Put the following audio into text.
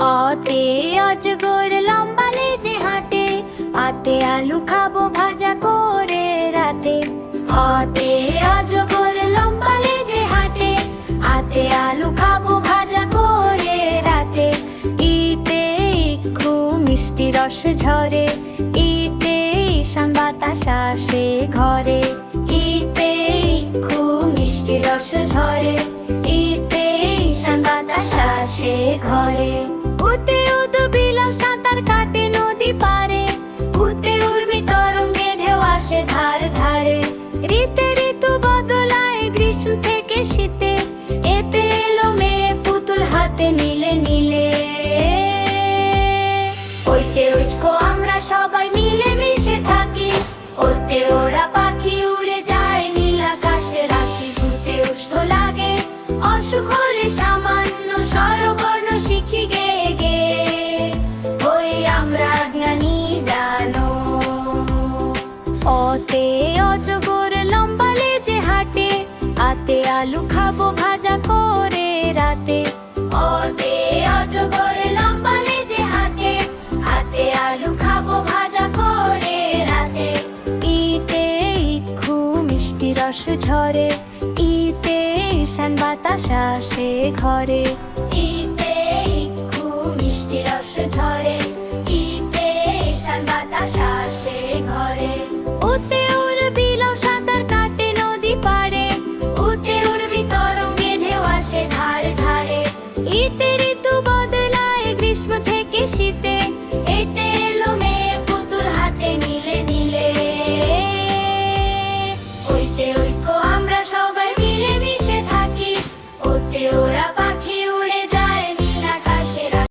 অতে অজগর লম্বা লেজে হাঁটে, আতে আলু খাব ভাজা করে রাতে। অতে অজগর লম্বা লেজে হাঁটে, আতে আলু খাব ভাজা করে রাতে। ইতে ইক্ষু মিষ্টি রস ঝরে, ইতে ঈশান বাতাস আসে ঘরে। ইতে ইক্ষু মিষ্টি রস ঝরে। নদী পারে। উতে উর্মি তরঙ্গে ঢেউ আসে ধার ধারে। ঋতে বদলায় গ্রীষ্ম থেকে শীতে। এতে এলো মেয়ে পুতুল হাতে ওইতে উচকো আমরা সবাই মিলে মিশে থাকি। ওতে ওরা পাখি উড়ে যায়, নীল রাখি। ঘুরতে উষ্ণ লাগে অসুখ অতে অজগর লম্বা লেজে হাঁটে। আতে আলু খাব ভাজা করে রাতে। অতে অজগর লম্বা লেজে হাঁটে। হাতে আলু খাব ভাজা করে রাতে। ইতে ইক্ষু মিষ্টি রস ঝরে। ইতে ঈশান বাতাস আসে ঘরে।